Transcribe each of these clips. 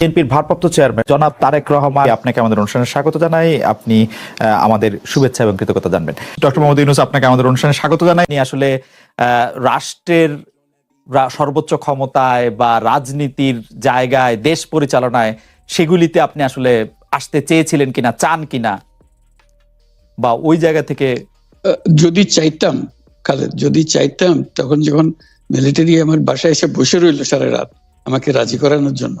বিএনপির ভারপ্রাপ্ত চেয়ারম্যান জনাব তারেক রহমান, আপনাকে আমাদের অনুষ্ঠানে স্বাগত জানাই। আপনি আমাদের শুভেচ্ছা এবং কৃতজ্ঞতা জানবেন। ডক্টর মোহাম্মদ ইউনুস, আপনাকে আমাদের অনুষ্ঠানে স্বাগত জানাই। আসলে রাষ্ট্রের সর্বোচ্চ ক্ষমতায় বা রাজনীতির জায়গায়, দেশ পরিচালনায় সেগুলিতে আপনি আসলে আসতে চেয়েছিলেন কিনা, চান কিনা? বা ওই জায়গা থেকে যদি চাইতাম, খালেদ, যদি চাইতাম, তখন যখন মিলিটারি আমার বাসায় এসে বসে রইল সারা রাত, আমাকে রাজি করানোর জন্য।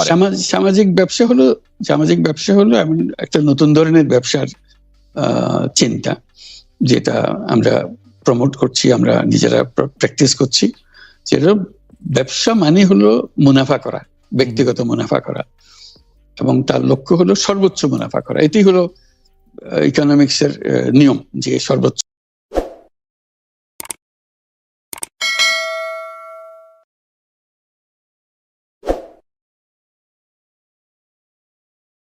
সামাজ- সামাজিক ব্যবসা হলো, সামাজিক ব্যবসা হলো এমন একটা নতুন ধরনের ব্যবসার চিন্তা, যেটা আমরা প্রমোট করছি, আমরা নিজেরা প্র্যাকটিস করছি। যেটা ব্যবসা মানে হলো মুনাফা করা, ব্যক্তিগত মুনাফা করা। এবং তার লক্ষ্য হলো সর্বোচ্চ মুনাফা করা। এটি হলো ইকোনমিক্স এর নিয়ম যে সর্বোচ্চ